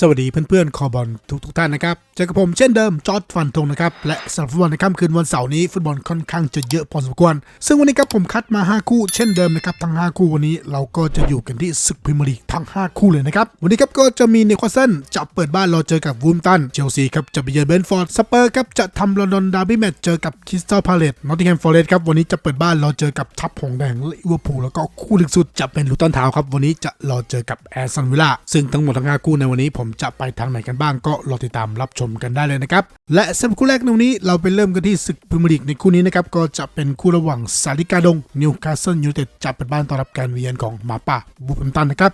สวัสดีเพื่อนๆ คอบอลทุกๆท่านนะครับเจอกับผมเช่นเดิมจอร์ดฟันธงนะครับ และสำหรับฟุตบอลในค่ำคืนวันเสาร์นี้ฟุตบอลค่อนข้างจะเยอะพอสมควร ซึ่งวันนี้ครับผมคัดมา 5 คู่เช่นเดิมนะครับทั้ง 5 คู่วันนี้เราก็จะอยู่กันที่ศึกพรีเมียร์ลีกทั้ง 5 คู่เลยนะครับ วันนี้ครับก็จะมีนิวคาสเซิลจะเปิดบ้านรอเจอกับวูมตันเชลซีครับจะไปเยือนเบนฟอร์ดสเปอร์ครับจะทำลอนดอนดาร์บี้แมตช์เจอกับคริสตัลพาเลตนอตติงแฮมฟอเรสต์ครับวันนี้จะเปิดบ้านรอเจอกับทัพหงแดงลิเวอร์พูลแล้วก็คู่ลึกสุดจะเป็นลูตันทาวครับวันนี้จะรอเจอกับแอร์ซันวิลล่าซึ่งทั้งหมดทั้ง5คู่ในวันนี้ผมจะไปทางไหนกันบ้างก็รอติดตามรับชมกันได้เลยนะครับ และสำหรับคู่แรกในวันนี้เราไปเริ่มกันที่ศึกพรีเมียร์ลีกในคู่นี้นะครับก็จะเป็นคู่ระหว่างซาลิกาดงนิวคาสเซิลยูไนเต็ดจะเปิดบ้านต้อนรับการเวียนของหมาป่าบูเปมตันนะครับ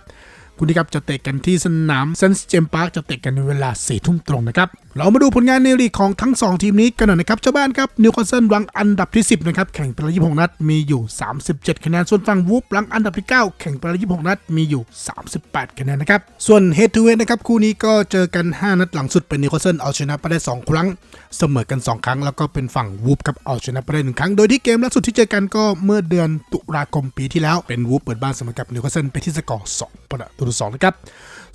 คู่นี้ครับจะเตะกันที่สนามเซนส์เจมพาร์คจะเตะกันในเวลา4ทุ่มตรงนะครับ เรามาดูผลงานในลีกของทั้ง 2 ทีมนี้กันหน่อยนะครับเจ้าบ้านครับนิวคาสเซิลรังอันดับที่ 10นะครับแข่งไปแล้ว26 นัดมีอยู่ 37 คะแนนส่วนฝั่งวูฟรังอันดับที่ 9 แข่งไปแล้ว26 นัดมีอยู่ 38 คะแนนนะครับส่วนเฮดทูเฮดนะครับคู่นี้ก็เจอกัน 5 นัดหลังสุดเป็นนิวคาสเซิลเอาชนะไปได้ 2 ครั้ง เสมอกัน 2 ครั้ง แล้วก็เป็นฝั่งวูฟครับเอาชนะไปได้หนึ่งครั้งโดยที่เกมล่าสุดที่เจอกันก็เมื่อเดือนตุลาคมปีที่แล้วเป็นวูฟเปิดบ้านเสมอกับนิวคาสเซิลไปที่สกอร์2ประตู2.2 นะครับ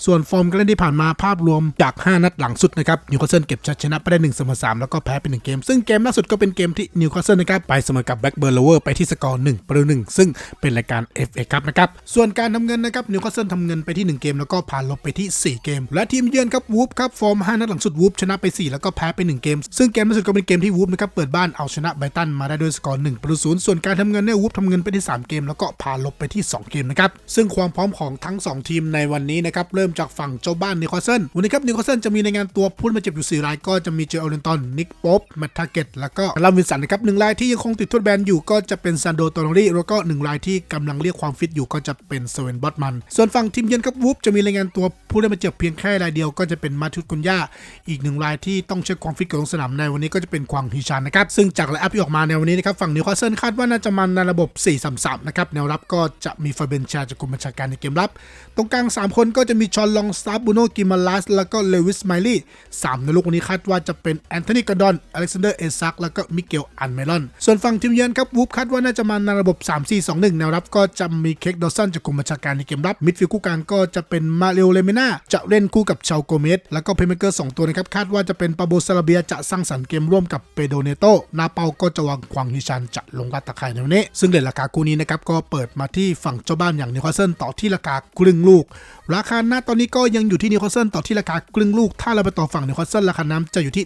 ส่วนฟอร์มการเล่นที่ผ่านมาภาพรวมจาก 5 นัดหลังสุดนะครับนิวคาสเซิลเก็บชัยชนะไปได้1เสมอ3แล้วก็แพ้ไป1เกม ซึ่งเกมล่าสุดก็เป็นเกมที่นิวคาสเซิลนะครับไปเสมอกับแบ็กเบิร์นโลเวอร์ไปที่สกอร์1ประตู1ซึ่งเป็นรายการ FA ครับนะครับส่วนการทำเงินนะครับนิวคาสเซิลทำเงินไปที่ 1 เกมแล้วก็ผ่านลบไปที่ 4 เกม และทีมเยือนครับวูฟครับฟอร์ม 5 นัดหลังสุดวูฟชนะไป 4 แล้วก็แพ้ไป 1 เกม ซึ่งเกมล่าสุดก็เป็นเกมที่วูฟนะครับเปิดบ้านเอาชนะไบตันมาได้ด้วยสกอร์1ประตู0ส่วนการทำเงินเนี่ยวูฟทำเงินไปที่ 3 เกม แล้วก็ผ่านลบไปที่ 2 เกมนะครับซึ่งความพร้อมของทั้ง 2 ทีมในวันนี้นะครับเริ่มจากฝั่งเจ้าบ้านนิคาสเซิลวันนี้ครับนิคาสเซิลจะมีในงานตัวผู้มาเจ็บอยู่ 4 ราย ก็จะมีเจอโอเรนตันนิกป๊อบแมตทาเกตแล้วก็ลาวินสันนะครับหนึ่งรายที่ยังคงติดโทษแบนอยู่ก็จะเป็นซันโดโตนอรีแล้วก็หนึ่งรายที่กำลังเรียกความฟิตอยู่ก็จะเป็นเซเวนบอตมันส่วนฝั่งทีมเยือนครับวูฟจะมีรายงานตัวผู้ได้มาเจ็บเพียงแค่รายเดียวก็จะเป็นมาทุตกุนยาอีกหนึ่งรายที่ต้องเช็คความฟิตของสนามในวันนี้ก็จะเป็นควางฮิชันนะครับซึ่งจากไลน์อัพที่ออกมาในวันนี้นะครับฝั่งนิวคาสเซิลคาดว่าน่าจะมันในระบบ 4-3-3 นะครับแนวรับก็จะมีฟาเบนชาจากกุมบัญชาการในเกมรับ ตรงกลาง 3 คนก็จะมีชอนลองสตาร์บูโนกิมาลัส แล้วก็เลวิสไมลี่สามในลูกวันนี้คาดว่าจะเป็นแอนโทนีกอร์ดอนอเล็กซานเดอร์เอซักแล้วก็มิเกลอันเมลอน ส่วนฝั่งทีมเยือนครับวูฟคาดว่าน่าจะมาในระบบ 3-4-2-1 แนวรับก็จะมีเค้กดอสันจากกลุ่มบัญชาการในเกมรับมิดฟิลด์คู่กลางก็จะเป็นมาเรโอเลเมนาจะเล่นคู่กับชาวโกเมสแล้วก็เพย์เมเกอร์สองตัวนะครับคาดว่าจะเป็นปาโบซาลาเบียจะสร้างสรรค์เกมร่วมกับเปโดเนโตนาเปาก็จะวางควางฮิชันจะลงรัดตะไคร่ในวันนี้ ซึ่งเด่นราคาคู่นี้นะครับก็เปิดมาที่ฝั่งเจ้าบ้านอย่างนิวคาสเซิลต่อที่ราคาครึ่งลูก ราคาหน้าตอนนี้ก็ยังอยู่ที่นิวคาสเซิลต่อที่ราคาครึ่งลูก ถ้าเราไปต่อฝั่งนิวคาสเซิลราคาน้ำจะอยู่ที่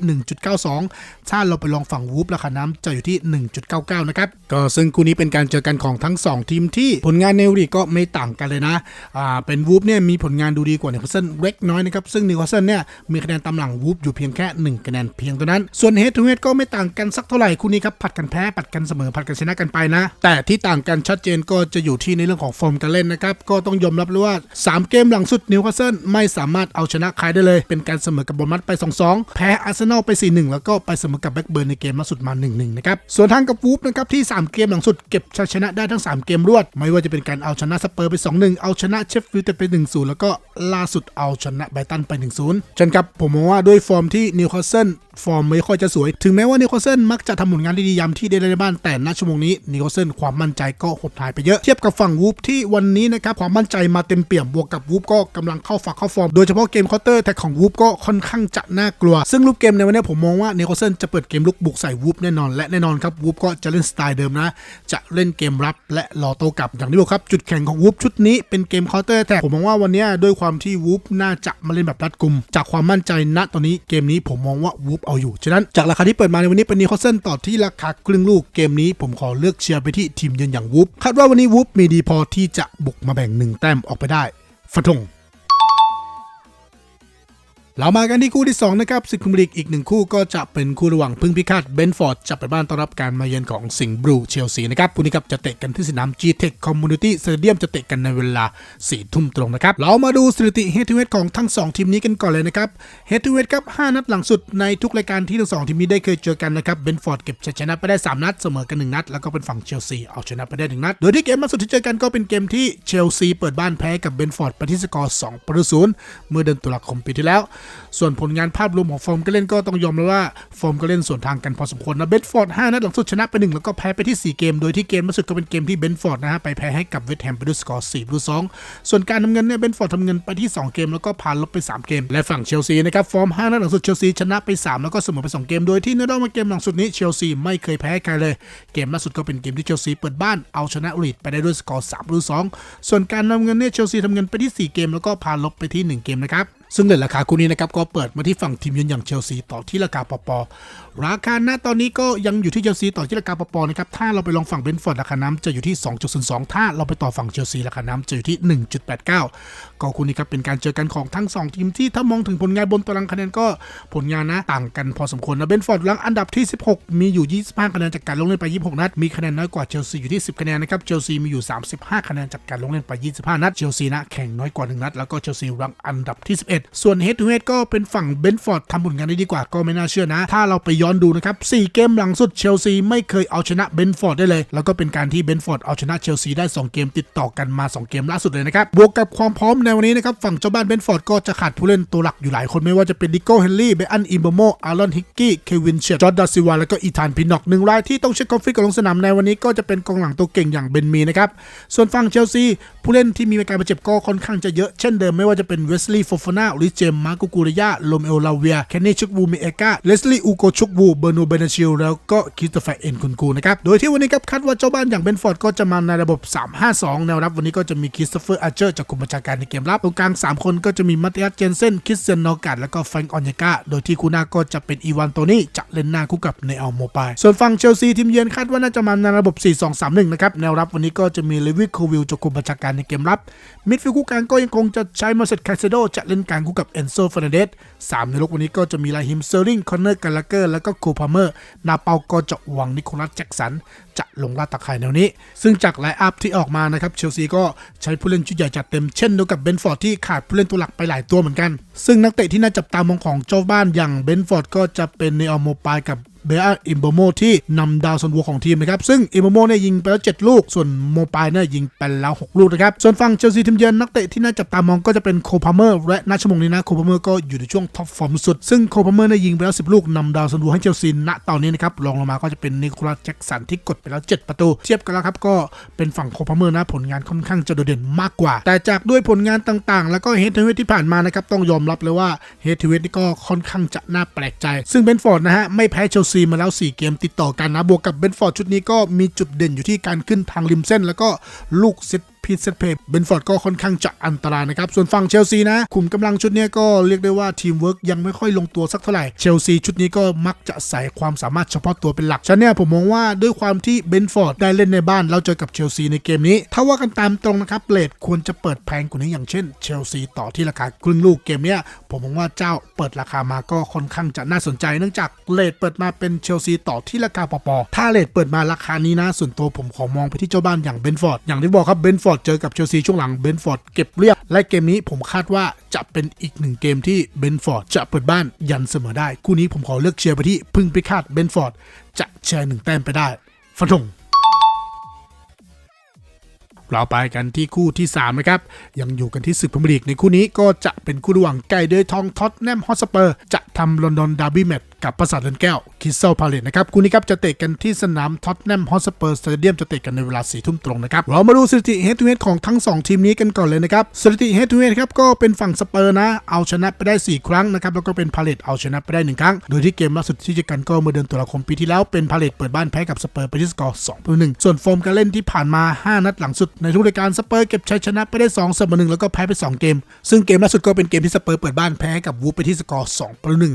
1.92 ถ้าเราไปลองฝั่งวูฟราคาน้ำจะอยู่ที่ 1.99 นะครับ ก็ซึ่งคู่นี้เป็นการเจอกันของทั้ง 2 ทีมที่ผลงานในลีกก็ไม่ต่างกันเลยนะ อ่า เป็นวูฟเนี่ยมีผลงานดูดีกว่านิวคาสเซิลเล็กน้อยนะครับ ซึ่งนิวคาสเซิลเนี่ยมีคะแนนตำหลังวูฟอยู่เพียงแค่ 1 คะแนนเพียงเท่านั้น ส่วนเฮดทูเฮดก็ไม่ต่างกันสักเท่าไหร่คู่นี้ครับผัดกันแพ้ผัดกันเสมอผัดกันชนะกันไปนะ แต่ที่ต่างกันชัดเจนก็จะอยู่ที่ในเรื่องของฟอร์มการเล่นนะครับก็ต้องยอมรับเลยว่า 3 เกมหลังสุดนิวคาสเซิลไม่สามารถเอาชนะใครได้เลย เป็นการเสมอกับบอลมัดไป 2-2 แพ้อาร์เซนอลไป 4-1 แล้วก็ไปเสมอกับแบ็กเบิร์นในเกมล่าสุดมา 1-1 นะครับ ส่วนทางกับวูฟนะครับที่ 3 เกมหลังสุดเก็บชัยชนะได้ทั้ง 3 เกมรวด ไม่ว่าจะเป็นการเอาชนะสเปอร์ไป 2-1 เอาชนะเชฟฟิลด์ไป 1-0 แล้วก็ล่าสุดเอาชนะไบรตันไป 1-0จันครับผมมองว่าด้วยฟอร์มที่นิวคาสเซิลฟอร์มไม่ค่อยจะสวย ถึงแม้ว่านิวคาสเซิลมักจะทำผลงานได้ดียามที่ได้เล่นในบ้าน แต่ณชั่วโมงนี้นิวคาสเซิลความมั่นใจก็หดหายไปเยอะ เทียบกับฝั่งวูฟที่วันนี้นะครับ ความมั่นใจมาเต็มเปี่ยม บวกกับวูฟก็กำลังเข้าฝักเข้าฟอร์ม โดยเฉพาะเกมเคาน์เตอร์แท็กของวูฟก็ค่อนข้างจะน่ากลัว ซึ่งรูปเกมในวันนี้ผมมองว่าเนิวคเซิลจะเปิดเกมลุกบุกใส่วูฟแน่นอน และแน่นอนครับวูฟก็จะเล่นสไตล์เดิมนะ จะเล่นเกมรับและรอโตกลับอย่างที่บอกครับจุดแข็งของวูฟชุดนี้เป็นเกมเคาน์เตอร์แท็กผมมองว่าวันนี้ด้วยความที่วูฟน่าจะมาเล่นแบบรัดกุม จากความมั่นใจณตอนนี้เกมนี้ผมมองว่าวูฟเอาอยู่ฉะนั้นจากราคาที่เปิดมาในวันนี้เป็นเนิวคเซิลต่อที่ราคาครึ่งลูกเกมนี้ผมขอเลือกเชียร์ไปที่ทีมเยือนอย่างวูฟคาดว่าวันนี้วูฟมีดีพอที่จะบุกมาแบ่งหนึ่งแต้มออกไปได้ฟันธง เรามากันที่คู่ที่ 2 นะครับศึกพรีเมียร์ลีกอีกหนึ่งคู่ก็จะเป็นคู่ระหว่างพึ่งพิฆาตเบนฟอร์ดจะไปบ้านต้อนรับการมาเยือนของสิงห์บลูเชลซีนะครับคู่นี้ครับจะเตะกันที่สนาม G-Tech Community Stadium จะเตะกันในเวลา4ทุ่มตรงนะครับ เรามาดูสถิติเฮดทูเฮดของทั้ง 2 ทีมนี้กันก่อนเลยนะครับเฮดทูเฮดครับ5นัดหลังสุดในทุกรายการที่ทั้งสองทีมนี้ได้เคยเจอกันนะครับเบนฟอร์ดเก็บชัยชนะไปได้ 3 นัดเสมอกัน1นัดแล้วก็เป็นฝั่งเชลซีเอาชนะไปได้1นัดโดยที่เกมล่าสุดที่เจอกันก็เป็นเกมที่เชลซีเปิดบ้านแพ้กับเบนฟอร์ดไปที่สกอร์2ประตูศูนย์เมื่อเดือนตุลาคมปีที่แล้วส่วนผลงานภาพรวมของฟอร์มการเล่นก็ต้องยอมรับว่าฟอร์มการเล่นส่วนทางกันพอสมควรนะเบนฟอร์ด5นัดหลังสุดชนะไป1แล้วก็แพ้ไปที่ 4 เกม โดยที่เกมล่าสุดก็เป็นเกมที่เบนฟอร์ดนะฮะไปแพ้ให้กับเวสต์แฮมไปด้วยสกอร์4ประตู2ส่วนการทำเงินเนี่ยเบนฟอร์ดทำเงินไปที่ 2 เกมแล้วก็ผ่านลบไป 3 เกม และฝั่งเชลซีนะครับฟอร์ม5นัดหลังสุดเชลซีชนะไป 3 แล้วก็เสมอไป 2 เกม โดยที่ในรอบมาเกมหลังสุดนี้เชลซีไม่เคยแพ้ใครเลย เกมล่าสุดก็เป็นเกมที่เชลซีเปิดบ้านเอาชนะลีดไปได้ด้วยสกอร์3ประตู2ส่วนการนำเงินเนี่ยเชลซีทำเงินไปที่ 4 เกมแล้วก็ผ่านลบไปที่ 1 เกมนะครับ ซึ่งเลทราคาคู่นี้นะครับก็เปิดมาที่ฝั่งทีมเยือนอย่างเชลซีต่อที่ราคาปปอราคาณตอนนี้ก็ยังอยู่ที่เชลซีต่อที่ราคาปปอนะครับถ้าเราไปลองฝั่งเบนฟอร์ดราคาน้ำจะอยู่ที่ 2.02 ถ้าเราไปต่อฝั่งเชลซีราคาน้ำจะอยู่ที่ 1.89 ก็คู่นี้ครับเป็นการเจอกันของทั้ง 2 ทีมที่ถ้ามองถึงผลงานบนตารางคะแนนก็ผลงานนะต่างกันพอสมควรนะเบนฟอร์ดหลังอันดับที่ 16 มีอยู่ 25 คะแนนจากการลงเล่นไป 26 นัด มีคะแนนน้อยกว่าเชลซีอยู่ที่ 10 คะแนนนะครับเชลซีมีอยู่ 35 คะแนนจากการลงเล่นไป 25 นัดเชลซีนะแข่งน้อยกว่า 1 นัด แล้วก็เชลซีรังอันดับที่ 11ส่วนเฮดทูเฮดก็เป็นฝั่งเบนฟอร์ดทำผลงานได้ดีกว่าก็ไม่น่าเชื่อนะ ถ้าเราไปย้อนดูนะครับ 4 เกมหลังสุดเชลซีไม่เคยเอาชนะเบนฟอร์ดได้เลย แล้วก็เป็นการที่เบนฟอร์ดเอาชนะเชลซีได้ 2 เกมติดต่อกันมา 2 เกมล่าสุดเลยนะครับ บวกกับความพร้อมในวันนี้นะครับ ฝั่งเจ้าบ้านเบนฟอร์ดก็จะขาดผู้เล่นตัวหลักอยู่หลายคนไม่ว่าจะเป็นดิโก้เฮนรี่เบอันอิมโบโมอารอนฮิกกี้เควินเชตจอร์ดาซิวาแล้วก็อีธานพินอกหนึ่งรายที่ต้องเช็คคอฟฟิกกับลงสนามในวันนี้ก็จะเป็นกองหลังตัวเก่งอย่างเบนมีนะครับส่วนฝั่งเชลซีผู้เล่นที่มีอาการบาดเจ็บก็ค่อนข้างจะเยอะเช่นเดิมไม่ว่าจะเป็นเวสลีย์โฟฟานาลิเจมมาโกกูริยาโลเมโอลาเวียเคนนี่ชุกวูเมเอกาเลสลีย์อูโกชุกวูเบอร์โนเบนาชิลแล้วก็คิสตเฟอร์เอ็นคุนกูนะครับโดยที่วันนี้ครับคาดว่าเจ้าบ้านอย่างเบนฟอร์ดก็จะมาในระบบ 3-5-2 แนวรับวันนี้ก็จะมีคิสโตเฟอร์อาร์เจอร์จากกลุ่มบัญชาการในเกมรับตรงกลาง 3 คนก็จะมีมัตติอัสเจนเซนคริสเซนนอการแล้วก็แฟรงก์ออนยากาโดยที่คู่หน้าก็จะเป็นอีวานโตนี่จะเล่นหน้าคู่กับเนอัลโมปายส่วนฝั่งเชลซีทีมเยือนคาดว่าน่าจะมาในระบบ 4-2-3-1 นะครับแนวรับวันนี้ก็จะมีเลวิโควิลจากกลุ่มบัญชาการในเกมรับมิดฟิลด์คู่กลางก็ยังคงจะใช้มาเซตคาเซโดจะเล่นกลางคู่กับเอนโซเฟรนเดสสามในลูกวันนี้ก็จะมีลาฮิมเซอร์ลิงคอนเนอร์กาลาเกอร์ แล้วก็โคพาเมอร์ นาเปาก็จะหวังนิโคลัสแจ็กสัน จะลงลาดตะข่ายแนวนี้ ซึ่งจากไลน์อัพที่ออกมานะครับเชลซีก็ใช้ผู้เล่นชุดใหญ่จัดเต็มเช่นเดียวกับเบนฟอร์ดที่ขาดผู้เล่นตัวหลักไปหลายตัวเหมือนกัน ซึ่งนักเตะที่น่าจับตามองของเจ้าบ้านอย่างเบนฟอร์ดก็จะเป็นเนอโมปายกับ เบอาอิมโบโมที่นำดาวซันวัวของทีมนะครับ ซึ่งอิมโบโมเนี่ยยิงไปแล้ว 7 ลูก ส่วนโมปายเนี่ยยิงไปแล้ว 6 ลูกนะครับ ส่วนฝั่งเชลซีทีมเยือนนักเตะที่น่าจับตามองก็จะเป็นโคพาเมอร์และนาชมงนี้นะโคพาเมอร์ก็อยู่ในช่วงท็อปฟอร์มสุด ซึ่งโคพาเมอร์เนี่ยยิงไปแล้ว 10 ลูกนำดาวซันวัวให้เชลซีณตอนนี้นะครับรองลงมาก็จะเป็นนิโคลัสแจ็กสันที่กดไปแล้ว 7 ประตู เทียบกันแล้วครับก็เป็นฝั่งโคพาเมอร์นะผลงานค่อนข้างจะโดดเด่นมากกว่า แต่จากด้วยผลงานต่างๆ แล้วก็เฮดทเวทที่ผ่านมานะครับต้องยอมรับเลยว่าเฮดทเวทนี่ก็ค่อนข้างจะน่าแปลกใจ ซึ่งเบนฟอร์ดนะฮะไม่แพ้เชลซีมาแล้ว 4 เกมติดต่อกันนะ บวกกับเบนฟอร์ดชุดนี้ก็มีจุดเด่นอยู่ที่การขึ้นทางริมเส้น แล้วก็ลูกเซตพีเซตเพย์เบนฟอร์ดก็ค่อนข้างจะอันตรายนะครับ ส่วนฝั่งเชลซีนะคุมกำลังชุดนี้ก็เรียกได้ว่าทีมเวิร์กยังไม่ค่อยลงตัวสักเท่าไหร่ เชลซีชุดนี้ก็มักจะใส่ความสามารถเฉพาะตัวเป็นหลักฉะนั้นเนี่ยผมมองว่าด้วยความที่เบนฟอร์ดได้เล่นในบ้านแล้วเจอกับเชลซีในเกมนี้ ถ้าว่ากันตามตรงนะครับเลทควรจะเปิดแพงกว่านี้อย่างเช่นเชลซีต่อที่ราคาครึ่งลูกเกมเนี้ย ผมมองว่าเจ้าเปิดราคามาก็ค่อนข้างจะน่าสนใจ เนื่องจากเลทเปิดมาเป็นเชลซีต่อที่ราคาปอๆถ้าเลทเปิดมาราคานี้นะส่วนตัวผมขอมองไปที่เจ้าบ้านอย่างเบนฟอร์ดอย่างที่บอกครับเบนฟอร์ดเจอกับเชลซีช่วงหลังเบนฟอร์ดเก็บเรียบและเกมนี้ผมคาดว่าจะเป็นอีกหนึ่งเกมที่เบนฟอร์ดจะเปิดบ้านยันเสมอได้ คู่นี้ผมขอเลือกเชียร์ไปที่พึ่งพิฆาตเบนฟอร์ดจะแชร์หนึ่งแต้มไปได้ฟันธง เราไปกันที่คู่ที่ 3 นะครับ ยังอยู่กันที่ศึกพรีเมียร์ลีกในคู่นี้ก็จะเป็นคู่ระหว่างไก่เดยทองท็อตแนมฮอสเปอร์ จะทำลอนดอนดาร์บี้แมตช์กับปราสาทเรือนแก้วคิสเซลพาเลตนะครับคู่นี้ครับจะเตะกันที่สนามท็อตแนมฮอสเปอร์สเตเดียมจะเตะกันในเวลา4ทุ่มตรงนะครับเรามาดูสถิติเฮดทูเฮดของทั้ง 2 ทีมนี้กันก่อนเลยนะครับสถิติเฮดทูเฮดครับก็เป็นฝั่งสเปอร์นะ เอาชนะไปได้ 4 ครั้งนะครับแล้วก็เป็นพาเลตเอาชนะไปได้1ครั้งโดยที่เกมล่าสุดที่เจอกันก็เมื่อเดือนตุลาคมปีที่แล้วเป็นพาเลตเปิดบ้านแพ้กับสเปอร์ไปที่สกอร์2ต่อ1ส่วนฟอร์มการเล่นที่ผ่านมา 5 นัดหลังสุดในทุกรายการสเปอร์เก็บชัยชนะไปได้2เสมอ1แล้วก็แพ้ไป 2 เกม ซึ่งเกมล่าสุดก็เป็นเกมที่สเปอร์เปิดบ้านแพ้กับวูฟไปที่สกอร์2ต่ง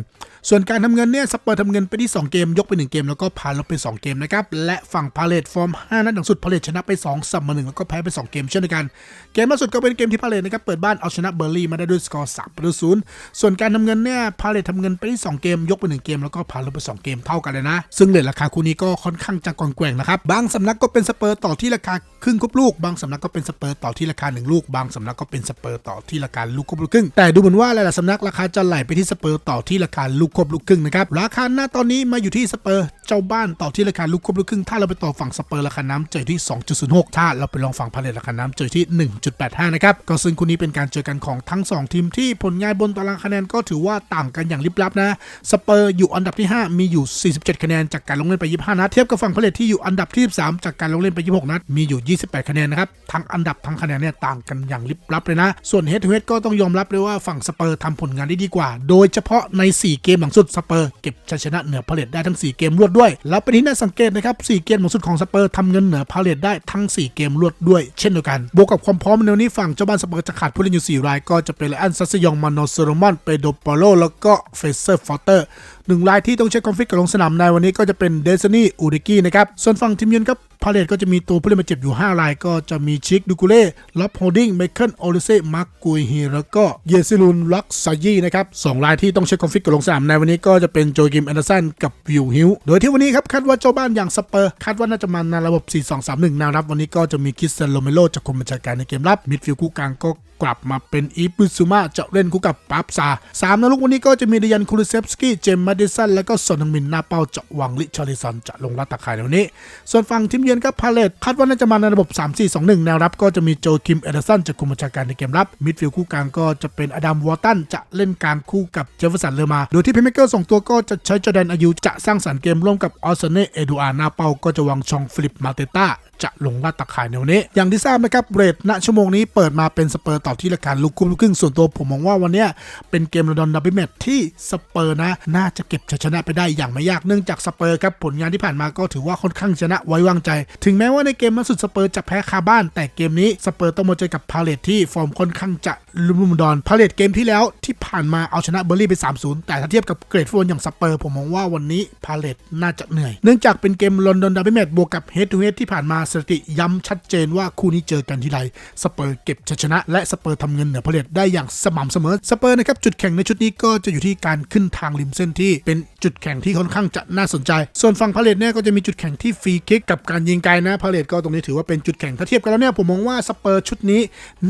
ส่วนการทำเงินเนี่ยสเปอร์ทำเงินไปที่ 2 เกม ยกไป 1 เกม แล้วก็ผ่าลบไป 2 เกมนะครับ และฝั่งพาเลตฟอร์ม 5 นัดหลังสุดพาเลตชนะไป2เสมอ1แล้วก็แพ้ไป 2 เกมเช่นเดียวกัน เกมล่าสุดก็เป็นเกมที่พาเลตนะครับเปิดบ้านเอาชนะเบอร์ลี่มาได้ด้วยสกอร์3ประตูศูนย์ส่วนการทำเงินเนี่ยพาเลตทำเงินไปที่ 2 เกม ยกไป 1 เกม แล้วก็ผ่าลบไป 2 เกมเท่ากันเลยนะ ซึ่งเลทราคาคู่นี้ก็ค่อนข้างจะกอนแกว่งนะครับบางสำนักก็เป็นสเปอร์ต่อที่ราคาครึ่งครบลูก บางสำนักก็เป็นสเปอร์ต่อที่ราคา1ลูก บางสำนักก็เป็นสเปอร์ต่อที่ราคาลูกครบลูกครึ่งแต่ดูเหมือนว่าหลายๆสำนักราคาจะไหลไปที่สเปอร์ต่อที่ราคาลูกควบลูกครึ่งนะครับราคาหน้าตอนนี้มาอยู่ที่สเปอร์เจ้าบ้านต่อที่ราคาลูกควบลูกครึ่งถ้าเราไปต่อฝั่งสเปอร์ราคาน้ำเจอที่ 2.06 ถ้าเราไปลองฝั่งพาเลตราคาน้ำเจอที่ 1.85 นะครับก็ซึ่งคู่นี้เป็นการเจอกันของทั้ง 2 ทีมที่ผลงานบนตารางคะแนนก็ถือว่าต่างกันอย่างลิบลับนะสเปอร์อยู่อันดับที่ 5 มีอยู่ 47 คะแนนจากการลงเล่นไป 25 นัดเทียบกับฝั่งพาเลตที่อยู่อันดับที่13จากการลงเล่นไป 26 นัดมีอยู่ 28 คะแนนนะครับทั้งอันดับทั้งคะแนนเนี่ยต่างกันอย่างลิบลับเลยนะส่วนเฮดทูเฮดก็ต้องยอมรับเลยว่าฝั่งสเปอร์ทำผลงานได้ดีกว่า โดยเฉพาะใน 4 เกมหลังสุดสเปอร์เก็บชัยชนะเหนือพาเลตได้ทั้ง 4 เกมรวดด้วย แล้วเป็นที่น่าสังเกตนะครับ4เกมหลังสุดของสเปอร์ทำเงินเหนือพาเลตได้ทั้ง 4 เกมรวดด้วย เช่นเดียวกันบวกกับความพร้อมในวันนี้ฝั่งเจ้าบ้านสเปอร์จะขาดผู้เล่นอยู่4รายก็จะเป็นไลอันซัสยองมาโนเซโรมอนเปโดปาโลแล้วก็เฟเซอร์ฟอเตอร์ หนึ่งรายที่ต้องใช้คอนฟ lict กับลงสนามในวันนี้ก็จะเป็นเดซนี่อูดิกี้นะครับ ส่วนฝั่งทีมยืนครับพาเลตก็จะมีตัวผู้เล่นบาดเจ็บอยู่ 5 ราย ก็จะมีชิคดูกูเล่ล็อบโฮดิ้งไมเคิลโอลิเซ่มาร์กกุยฮีแล้วก็เยซิลุนลักซายีนะครับสองรายที่ต้องเช็คคอนฟิกกับลงสนามในวันนี้ก็จะเป็นโจกิมแอนเดอร์สันกับวิวฮิวโดยที่วันนี้ครับคาดว่าเจ้าบ้านอย่างสเปอร์คาดว่าน่าจะมาในระบบ 4-2-3-1แนวรับวันนี้ก็จะมีคิสเซนโลเมโลจากคุมบัญชาการในเกมรับมิดฟิลด์คู่กลางก็กลับมาเป็นอีปุซุมะจะเล่นคู่กับปั๊บซาสามนลูกวันนี้ก็จะมีเดยันคูลิเซฟสกี้เจมส์มาดิสันแล้วก็ซอนฮึงมินนาเป้าจะวังลิชาริสันจะลงรับตะข่ายในวันนี้ ส่วนฝั่งทีมเยือนครับพาเลตคาดว่าน่าจะมาในระบบ 3-4-2-1 แนวรับก็จะมีโจคิมเอเดอร์สันจากคุมบัญชาการในเกมรับมิดฟิลด์คู่กลางก็จะเป็นอดัมวอร์ตันจะเล่นกลางคู่กับเจฟเฟอร์สันเลอมา โดยที่เพย์เมเกอร์สองตัวก็จะใช้จอแดนอายุจะสร้างสรรค์เกมร่วมกับออสเน่เอดูอาหน้าเป้าก็จะวางชองฟิลิปมาเตต้าจะลงลาดตะข่ายในวันนี้ อย่างที่ทราบนะครับเรทณชั่วโมงนี้เปิดมาเป็นสเปอร์ต่อที่ราคาลูกคุ้มลูกครึ่งส่วนตัวผมมองว่าวันนี้เป็นเกมลอนดอนดับเบิลแมตที่สเปอร์นะน่าจะเก็บชัยชนะไปได้อย่างไม่ยากเนื่องจากสเปอร์ครับผลงานที่ผ่านมาก็ถือว่าค่อนข้างชนะไว้วางใจ ถึงแม้ว่าในเกมล่าสุดสเปอร์จะแพ้คาบ้าน แต่เกมนี้สเปอร์ต้องมาเจอกับพาเลตที่ฟอร์มค่อนข้างจะลุ่มลุ่มดอนพาเลตเกมที่แล้วที่ผ่านมาเอาชนะเบอร์ลี่ไป 3-0 แต่ถ้าเทียบกับเกรดฟุตบอลอย่างสเปอร์ผมมองว่าวันนี้พาเลตน่าจะเหนื่อย เนื่องจากเป็นเกมลอนดอนดับเบิลแมตบวกกับเฮดทูเฮดที่ผ่านมาสถิติย้ำชัดเจนว่าคู่นี้เจอกันทีไรสเปอร์เก็บชัยชนะ และสเปอร์ทำเงินเหนือพเลตได้อย่างสม่ำเสมอสเปอร์นะครับจุดแข่งในชุดนี้ก็จะอยู่ที่การขึ้นทางริมเส้นที่เป็นจุดแข่งที่ค่อนข้างจะน่าสนใจ ส่วนฝั่งพาเลตเนี่ยก็จะมีจุดแข่งที่ฟรีคิกกับการยิงไกลนะพาเลตก็ตรงนี้ถือว่าเป็นจุดแข่งถ้าเทียบกันแล้วเนี่ยผมมองว่าสเปอร์ชุดนี้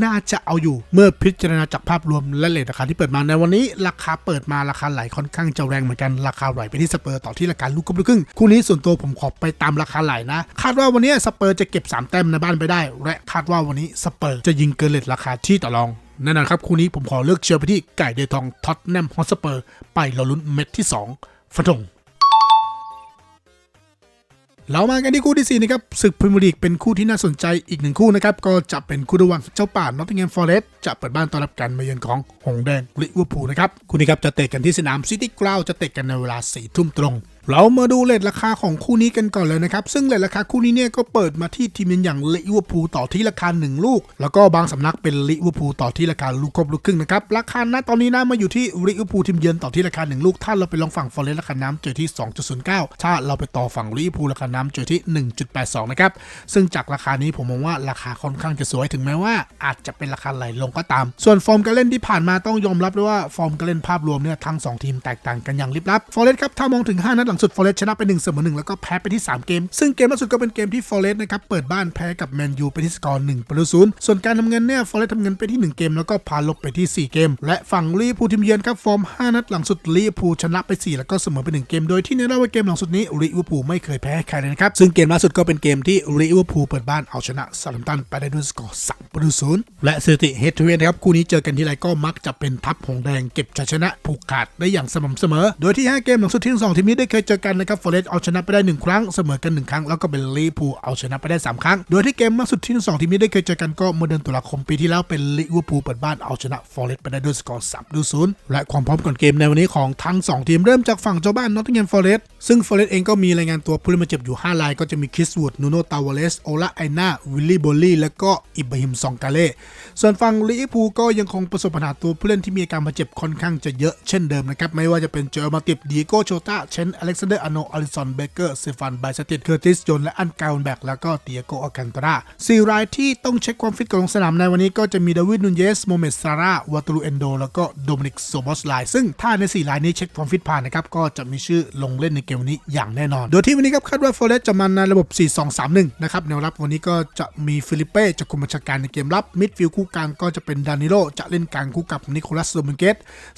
น่าจะเอาอยู่เมื่อพิจารณาจากภาพรวมและเลทราคาที่เปิดมาในวันนี้ ราคาเปิดมาราคาไหลค่อนข้างจะแรงเหมือนกันราคาไหลไปที่สเปอร์ต่อที่ราคาลูกกับลูกครึ่งคู่นี้ส่วนตัวผมขอไปตามราคาไหลนะ คาดว่าวันนี้สเปอร์จะเก็บ 3 แต้มในบ้านไปได้ และคาดว่าวันนี้สเปอร์จะยิงเกินเลทราคาที่ต่อรองแน่นอนครับคู่นี้ผมขอเลือกเชียร์ไปที่ไก่เดทองท็อตแนมฮอตสเปอร์ ไปราลุ้นเม็ดที่ 2ฟันธงเรามากันที่คู่ที่ 4 นะครับศึกพรีเมียร์ลีกเป็นคู่ที่น่าสนใจอีกหนึ่งคู่นะครับ ก็จะเป็นคู่ระหว่างเจ้าป่านอตติงแฮมฟอเรสต์จะเปิดบ้านต้อนรับการมาเยือนของหงแดงลิเวอร์พูลนะครับ คู่นี้ครับจะเตะกันที่สนามซิตี้กราวจะเตะกันในเวลา4ทุ่มตรง เรามาดูเลทราคาของคู่นี้กันก่อนเลยนะครับ ซึ่งเลทราคาคู่นี้เนี่ยก็เปิดมาที่ทีมอย่างลิเวอร์พูลต่อที่ราคา 1 ลูก แล้วก็บางสำนักเป็นลิเวอร์พูลต่อที่ราคาลูกครบลูกครึ่งนะครับ ราคาณตอนนี้นะมาอยู่ที่ลิเวอร์พูลทีมเยือนต่อที่ราคา 1 ลูก ถ้าเราไปลองฝั่งฟอร์เรสต์ราคาน้ำเจอที่ 2.09 ถ้าเราไปต่อฝั่งลิเวอร์พูลราคาน้ำเจอที่ 1.82 นะครับ ซึ่งจากราคานี้ผมมองว่าราคาค่อนข้างจะสวยถึงแม้ว่า อาจจะเป็นราคาไหลลงก็ตาม ส่วนฟอร์มการเล่นที่ผ่านมาต้องยอมรับด้วยว่าฟอร์มการเล่นภาพรวมเนี่ยทั้งสองทีมแตกต่างกันอย่างลิบลับฟอร์เรสต์ครับถ้ามองถึง5นัดหลังสุดฟอร์เรสชนะไป1เสมอ1แล้วก็แพ้ไปที่ 3 เกม ซึ่งเกมล่าสุดก็เป็นเกมที่ฟอร์เรสนะครับเปิดบ้านแพ้กับแมนยูไปที่สกอร์1ประตูศูนย์ส่วนการทำเงินเนี่ยฟอร์เรสทำเงินไปที่ 1 เกม แล้วก็พาลบไปที่ 4 เกม และฝั่งลิเวอร์พูทีมเยือนครับฟอร์ม 5 นัดหลังสุดลิเวอร์พูชนะไป 4 แล้วก็เสมอไป 1 เกม โดยที่ในรอบเกมหลังสุดนี้ลิเวอร์พูไม่เคยแพ้ใครเลยนะครับซึ่งเกมล่าสุดก็เป็นเกมที่ลิเวอร์พูเปิดบ้านเอาชนะซาลัมตันไปได้ด้วยสกอร์3ประตูศูนย์และสถิติเฮดทูเฮดครับคู่นี้เจอกันทีไรก็มักจะเป็นทัพหงแดงเก็บชัยชนะผูกขาดได้อย่างสม่ำเสมอ โดยที่ 5 เกมหลังสุดที่ทั้งสองทีมนี้ได้เคยเจอกันนะครับฟอเรสต์เอาชนะไปได้ 1 ครั้งเสมอกัน 1 ครั้ง แล้วก็เป็นลิเวอร์พูลเอาชนะไปได้ 3 ครั้ง โดยที่เกมล่าสุดที่ทั้งสองทีมนี้ได้เคยเจอกันก็เมื่อเดือนตุลาคมปีที่แล้วเป็นลิเวอร์พูลเปิดบ้านเอาชนะฟอเรสต์ไปได้ด้วยสกอร์3ดูศูนย์และความพร้อมก่อนเกมในวันนี้ของทั้ง 2 ทีมเริ่มจากฝั่งเจ้าบ้านนอตติงแฮมฟอเรสต์ซึ่งฟอเรสต์เองก็มีรายงานตัวผู้เล่นบาเจ็บอยู่5รายก็จะมีคริสวูดนูโนตาวเลสโอลาไอนาวิลลี่โบลลี่แล้วก็อิบราฮิมซองกาเล่ส่วนฝั่งลิเวอร์พูลก็ยังคงประสบปัญหาตัวผู้เล่นที่มีอาการบาดเจ็บค่อนข้างจะเยอะเช่นเดิมนะครับไม่ว่าจะเป็นเจอมาติบดีโกโชตาเชนอเล็กซานเดอร์อโนอลิสันเบเกอร์เซฟานไบสติดเคอร์ติสโจนและอันกาลแบกแล้วก็เตียโกอาคันตราสี่รายที่ต้องเช็คความฟิตก่อนลงสนามในวันนี้ก็จะมีดาวิดนูนเยสโมเมดซาร่าวาตูรูเอนโดแล้วก็โดมินิกโซบอสไลซึ่งถ้าในสี่รายนี้เช็คความฟิตผ่านนะครับก็จะมีชื่อลงเล่นในเกมวันนี้อย่างแน่นอน โดยที่วันนี้ครับคาดว่าฟอเรสจะมาในระบบ 4-2-3-1 นะครับแนวรับวันนี้ก็จะมีฟิลิเป้จะคุมบัญชาการในเกมรับมิดฟิลด์คู่กลางก็จะเป็นดานิโลจะเล่นกลางคู่กับนิโคลัสโดมิงเกส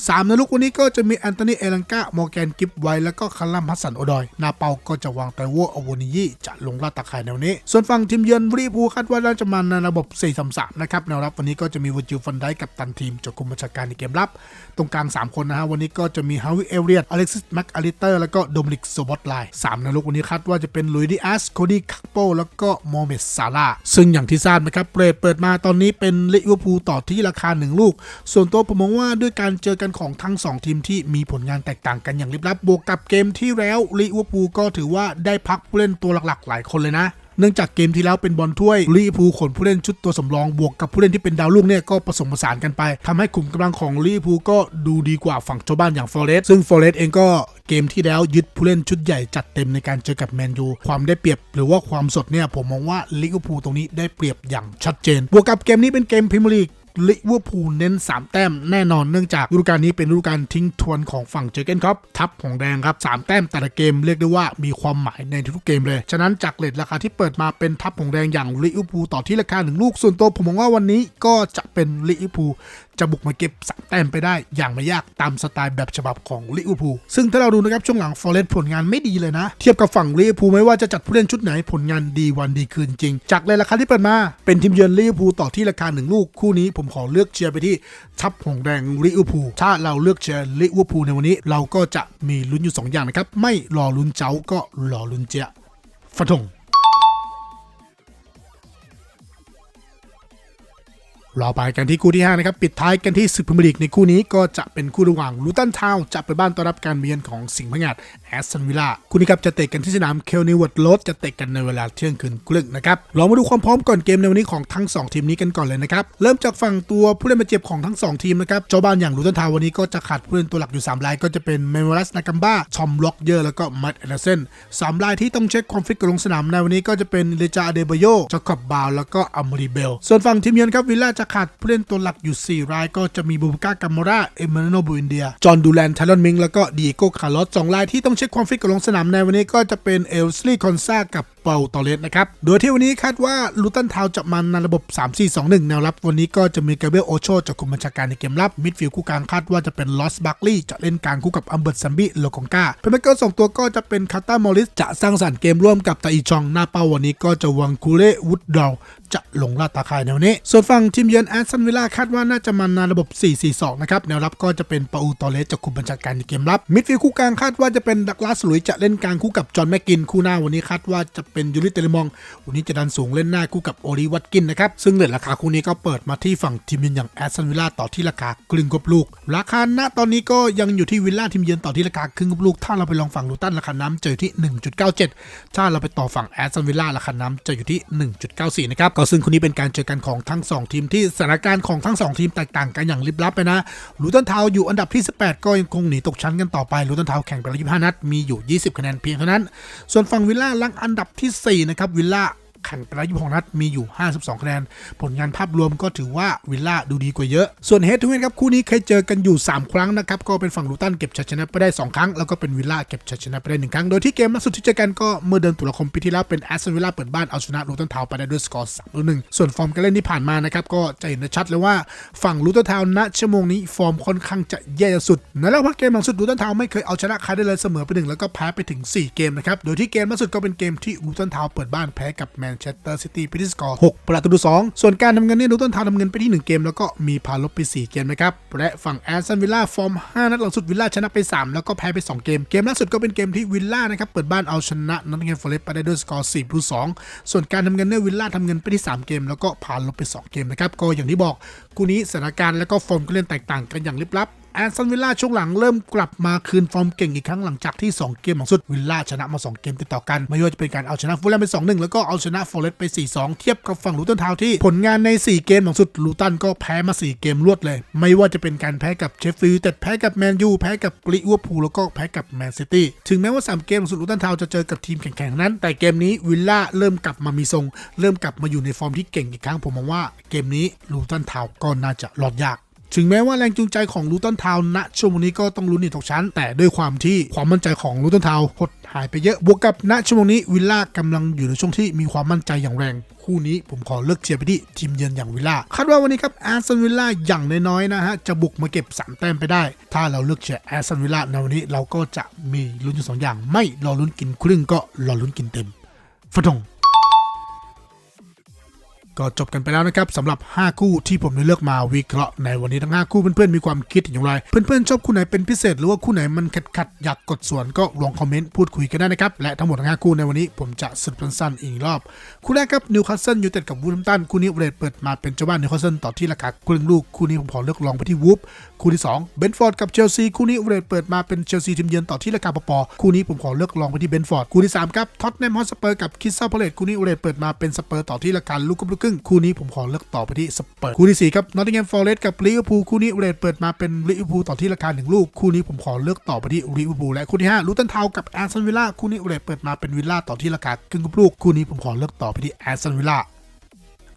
สามในลูกวันนี้ก็จะมีแอนโทนีเอลังกามอร์แกนกิฟไวแล้วก็คารัมฮัสสันโอดอยนาเปาก็จะวางไตโวอโวนิยี่จะลงลาดตะข่ายแนวนี้ ส่วนฝั่งทีมเยือนร์พูคาดว่าน่าจะมาในระบบ 4-3-3 นะครับแนวรับวันนี้ก็จะมีวอร์จิลฟันไดกับตันทีมจะคุมบัญชาการในเกมรับ ตรงกลาง 3 คนนะฮะวันนี้ก็จะมีฮาวิเอเรียตอเล็กซิสแม็กอลิเตอร์แล้วก็โดมินิกโซบอตไลสามในลูกวันนี้คาดว่าจะเป็นลุยดิอัสโคดี้คักโปแล้วก็โมเมดซาลาซึ่งอย่างที่ทราบนะครับเปรดเปิดมาตอนนี้เป็นลิเวอร์พูลต่อที่ราคา 1 ลูก ส่วนตัวผมมองว่าด้วยการเจอกันของทั้ง 2 ทีมที่มีผลงานแตกต่างกันอย่างลิบลับบวกกับเกมที่แล้วลิเวอร์พูลก็ถือว่าได้พักผู้เล่นตัวหลักๆ หลายคนเลยนะเนื่องจากเกมที่แล้วเป็นบอลถ้วยลิเวอร์พูลขนผู้เล่นชุดตัวสำรองบวกกับผู้เล่นที่เป็นดาวรุ่งเนี่ยก็ผสมผสานกันไปทำให้กลุ่มกำลังของลิเวอร์พูลก็ดูดีกว่าฝั่งเจ้าบ้านอย่างฟอเรสต์ซึ่งฟอเรสต์เองก็เกมที่แล้วยึดผู้เล่นชุดใหญ่จัดเต็มในการเจอกับแมนยูความได้เปรียบหรือว่าความสดเนี่ยผมมองว่าลิเวอร์พูลตรงนี้ได้เปรียบอย่างชัดเจน บวกกับเกมนี้เป็นเกมพรีเมียร์ลีก ลิเวอร์พูลเน้น 3 แต้มแน่นอนเนื่องจากฤดูกาลนี้เป็นฤดูกาลทิ้งทวนของฝั่งเจอเกนครับทับของแดงครับ3แต้มแต่ละเกมเรียกได้ว่ามีความหมายในทุกเกมเลย ฉะนั้นจากเลทราคาที่เปิดมาเป็นทับของแดงอย่างลิเวอร์พูลต่อที่ราคาหนึ่งลูกส่วนตัวผมมองว่าวันนี้ก็จะเป็นลิเวอร์พูล จะบุกมาเก็บ3แต้มไปได้อย่างไม่ยากตามสไตล์แบบฉบับของลิเวอร์พูลซึ่งถ้าเราดูนะครับช่วงหลังฟอเรสต์ผลงานไม่ดีเลยนะ เทียบกับฝั่งลิเวอร์พูลไม่ว่าจะจัดผู้เล่นชุดไหนผลงานดีวันดีคืนจริง จากเลยราคาที่เปิดมา เป็นทีมเยือนลิเวอร์พูลต่อที่ราคาหนึ่งลูกคู่นี้ผมขอเลือกเชียร์ไปที่ทับหงแดงลิเวอร์พูลถ้าเราเลือกเชียร์ลิเวอร์พูลในวันนี้ เราก็จะมีลุ้นอยู่ 2 อย่างนะครับไม่รอลุ้นเจ้าก็รอลุ้นเจ้าฟันธง เราไปกันที่คู่ที่5นะครับปิดท้ายกันที่ศึกพรีเมียร์ลีกในคู่นี้ก็จะเป็นคู่ระหว่างลูตันทาวน์จะไปบ้านต้อนรับการเยือนของสิงห์พงาดแอสตันวิลล่าคู่นี้ครับจะเตะกันที่สนามเคลนิวดโรดจะเตะกันในเวลาเที่ยงคืนครึ่งนะครับเรามาดูความพร้อมก่อนเกมในวันนี้ของทั้ง 2 ทีมนี้กันก่อนเลยนะครับเริ่มจากฝั่งตัวผู้เล่นบาดเจ็บของทั้ง 2 ทีมนะครับเจ้าบ้านอย่างลูตันทาวน์วันนี้ก็จะขาดผู้เล่นตัวหลักอยู่3รายก็จะเป็นเมมอรัสนากัมบ้าชอมล็อกเยอร์แล้วก็มัตเอเดอร์เซนสามรายที่ต้องเช็คความฟิตก่อนลงสนามในวันนี้ก็จะเป็นเลจาเดเบโยจาคอบบาวแล้วก็อัมริเบลส่วนฝั่งทีมเยือนครับวิลล่าจะขาดผู้เล่นตัวหลักอยู่ 4 รายก็จะมีบูบก้ากามราเอเมโนบูอินเดีย จอห์นดูแลนไทลอนมิง แล้วก็ดีเอโกคาร์ลอสสองรายที่ต้องเช็คความฟิตก่อนลงสนามในวันนี้ก็จะเป็นเอลสลีคอนซากับเปาตอเลสนะครับ โดยที่วันนี้คาดว่าลูตันทาวจะมันในระบบ 3-4-2-1 แนวรับ วันนี้ก็จะมีกาเบรียลโอโชจะคุมบัญชาการในเกมรับมิดฟิลด์คู่กลางคาดว่าจะเป็นลอสบัคลีย์จะเล่นกลางคู่กับอัมเบิร์ตซัมบี้โลคองกาเพเมเกอร์สองตัวก็จะเป็นคาตามอริสจะสร้างสรรค์เกมร่วมกับตาอีชองหน้าเป้าวันนี้ก็จะวังคูเล่วูดดาวจะลงลาดตาข่ายแนวนี้ ส่วนฝั่งทีมเยือนแอสตันวิลล่าคาดว่าน่าจะมันในระบบ 4-4-2 นะครับ แนวรับก็จะเป็นปาอูตอเลสจะคุมบัญชาการในเกมรับ มิดฟิลด์คู่กลางคาดว่าจะเป็นดักลาสลุยจะเล่นกลางคู่กับจอห์นแมกกินคู่หน้าวันนี้คาดว่าจะเป็นยูริเตเลมอง วันนี้จะดันสูงเล่นหน้าคู่กับโอริวัตกินนะครับ ซึ่งเรทราคาคู่นี้ก็เปิดมาที่ฝั่งทีมเยือนอย่างแอสตันวิลล่าต่อที่ราคาครึ่งกบลูก ราคาณตอนนี้ก็ยังอยู่ที่วิลล่าทีมเยือนต่อที่ราคาครึ่งกบลูก ถ้าเราไปลองฝั่งลูตันราคาน้ำจะอยู่ที่ 1.97 ถ้าเราไปต่อฝั่งแอสตันวิลล่าราคาน้ำจะอยู่ที่ 1.94 นะครับก็ซึ่งคู่นี้เป็นการเจอกันของทั้ง 2 ทีมที่สถานการณ์ของทั้ง 2 ทีมแตกต่างกันอย่างลิบลับไปนะลูตันทาวอยู่อันดับที่ 18 ก็ยังคงหนีตกชั้นกันต่อไปลูตันทาวแข่งไปแล้ว25นัดมีอยู่ 20 คะแนนเพียงเท่านั้น ส่วนฝั่งวิลล่าลังอันดับทีสี่4นะครับวิลล่า แข่งไปแล้ว26นัดมีอยู่ 52 คะแนน ผลงานภาพรวมก็ถือว่าวิลล่าดูดีกว่าเยอะ ส่วนเฮดทูเฮดครับคู่นี้เคยเจอกันอยู่ 3 ครั้งนะครับก็เป็นฝั่งลูตันเก็บชัยชนะไปได้ 2 ครั้ง แล้วก็เป็นวิลล่าเก็บชัยชนะไปได้ 1 ครั้ง โดยที่เกมล่าสุดที่เจอกันก็เมื่อเดือนตุลาคมปีที่แล้วเป็นแอสตันวิลล่าเปิดบ้านเอาชนะลูตันทาวไปได้ด้วยสกอร์3ต่อ1ส่วนฟอร์มการเล่นที่ผ่านมานะครับก็จะเห็นได้ชัดเลยว่าฝั่งลูตันทาวน์ณชั่วโมงนี้ฟอร์มค่อนข้างจะแย่สุดในแล้วพักเกมหลังสุดลูตันทาวไม่เคยเอาชนะใครได้เลยเสมอไปหนึ่งแล้วก็แพ้ไปถึง 4 เกมนะครับโดยที่เกมล่าสุดก็เป็นเกมที่ลูตันทาวเปิดบ้านแพ้กับแมนเชสเตอร์ซิตี้ไปที่สกอร์ 6 ประตูต่อ2ส่วนการทำเงินเนี่ยลูตันทาวน์ทำเงินไปที่ 1 เกม แล้วก็มีพาลบไป 4 เกมนะครับ และฝั่งแอสตันวิลล่าฟอร์ม 5 นัดหลังสุดวิลล่าชนะไป 3 แล้วก็แพ้ไป 2 เกม เกมล่าสุดก็เป็นเกมที่วิลล่านะครับเปิดบ้านเอาชนะนอตติงแฮมฟอเรสต์ไปได้ด้วยสกอร์4ประตู2ส่วนการทำเงินเนี่ยวิลล่าทำเงินไปที่ 3 เกม แล้วก็พาลบไป 2 เกมนะครับก็อย่างที่บอกคู่นี้สถานการณ์แล้วก็ฟอร์มก็เล่นแตกต่างกันอย่างลิบลับ แอสตันวิลล่าช่วงหลังเริ่มกลับมาคืนฟอร์มเก่งอีกครั้งหลังจากที่ 2 เกมหลังสุดวิลล่าชนะมา 2 เกมติดต่อกัน ไม่ว่าจะเป็นการเอาชนะฟูลแลมไป 2-1 แล้วก็เอาชนะฟอร์เรสต์ไป 4-2 เทียบกับฝั่งลูตันทาวที่ผลงานใน 4 เกมหลังสุดลูตันก็แพ้มา 4 เกมรวดเลย ไม่ว่าจะเป็นการแพ้กับเชฟฟิลด์แต่แพ้กับแมนยูแพ้กับลิเวอร์พูลแล้วก็แพ้กับแมนซิตี้ถึงแม้ว่า 3 เกมหลังสุดลูตันทาวจะเจอกับทีมแข็งๆนั้น แต่เกมนี้วิลล่าเริ่มกลับมามีทรง เริ่มกลับมาอยู่ในฟอร์มที่เก่งอีกครั้งผมมองว่าเกมนี้ลูตันทาวก็น่าจะรอดยาก ถึงแม้ว่าแรงจูงใจของลูตันทาวน์ณช่วงนี้ก็ต้องลุ้นหนีตกชั้น แต่ด้วยความที่ความมั่นใจของลูตันทาวน์หดหายไปเยอะบวกกับณช่วงนี้วิลล่ากำลังอยู่ในช่วงที่มีความมั่นใจอย่างแรง คู่นี้ผมขอเลือกเชียร์ไปที่ทีมเยือนอย่างวิลล่าคาดว่าวันนี้ครับแอสตันวิลล่าอย่างน้อยๆนะฮะจะบุกมาเก็บ3แต้มไปได้ ถ้าเราเลือกเชียร์แอสตันวิลล่าในวันนี้เราก็จะมีลุ้นอยู่สองอย่าง ไม่รอลุ้นกินครึ่งก็รอลุ้นกินเต็มฟะทง ก็จบกันไปแล้วนะครับสำหรับ 5 คู่ที่ผมได้เลือกมาวิเคราะห์ในวันนี้ทั้ง 5 คู่เพื่อนๆมีความคิดอย่างไร เพื่อนๆชอบคู่ไหนเป็นพิเศษ หรือว่าคู่ไหนมันขัดขัดๆอยากกดส่วนก็ลองคอมเมนต์พูดคุยกันได้นะครับ และทั้งหมดทั้ง5คู่ในวันนี้ผมจะสรุปสั้นๆอีกรอบ คู่แรกครับนิวคาสเซิลยูไนเต็ดกับวูลแฮมตันคู่นี้เรทเปิดมาเป็นเจ้าบ้านนิวคาสเซิลต่อที่ราคาครึ่งลูกคู่นี้ผมขอเลือกลองไปที่วูฟคู่ที่2เบนฟอร์ดกับเชลซีคู่นี้เรทเปิดมาเป็นเชลซีทีมเยือนต่อที่ราคาปอคู่นี้ผมขอเลือกลองไปที่เบนฟอร์ดคู่ที่สามครับท็อตแนมฮอตสเปอร์กับคิสซาพาเลตคู่นี้เรทเปิดมาเป็นสเปอร์ต่อที่ราคาลูกกับลูกครึ่งคู่นี้ผมขอเลือกต่อไปที่สเปอร์คู่ที่สี่ครับนอตติงแฮมฟอร์เรสต์กับลิเวอร์พูลคู่นี้เรทเปิดมาเป็นลิเวอร์พูลต่อที่ราคาหนึ่งลูกคู่นี้ผมขอเลือกต่อไปที่ลิเวอร์พูลและคู่ที่ห้าลูตันเทากับแอสตันวิลล่าคู่นี้เรทเปิดมาเป็นวิลล่าต่อที่ราคาครึ่งกับลูกคู่นี้ผมขอเลือกต่อไปที่แอสตันวิลล่า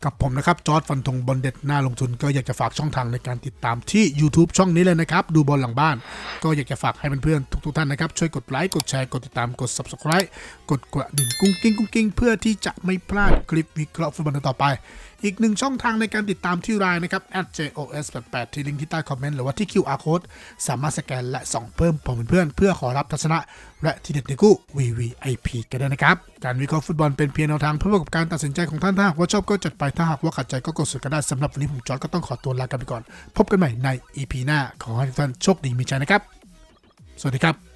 กับผมนะครับ จอร์ดฟันธงบอลเด็ดหน้าลงทุน ก็อยากจะฝากช่องทางในการติดตามที่ YouTube ช่องนี้เลยนะครับ ดูบอลหลังบ้าน ก็อยากจะฝากให้เพื่อนๆทุกๆท่านนะครับ ช่วยกดไลค์กดแชร์กดติดตามกด Subscribe กดกระดิ่งกุ้งกิ้งกุ้งกิ้งเพื่อที่จะไม่พลาดคลิปวิเคราะห์ฟุตบอลต่อไป อีกหนึ่งช่องทางในการติดตามที่รายนะครับ @jos88 ที่ลิงก์ที่ใต้คอมเมนต์หรือว่าที่ QR code สามารถสแกนและส่องเพิ่มผมเพื่อนเพื่อขอรับทัศนะ และที่เด็ดในกู้ VVIP กันด้นะครับ การวิเคราะห์ฟุตบอลเป็นเพียงแนวทางเพื่อประกอบการตัดสินใจของท่านถ้าหากว่าชอบก็จัดไปถ้าหากว่าขัดใจก็กดสุดก็ได้สำหรับวันนี้ผมจอร์ดก็ต้องขอตัวลากันไปก่อน พบกันใหม่ใน EP หน้าขอให้ทุกท่านโชคดีมีชัยนะครับ สวัสดีครับ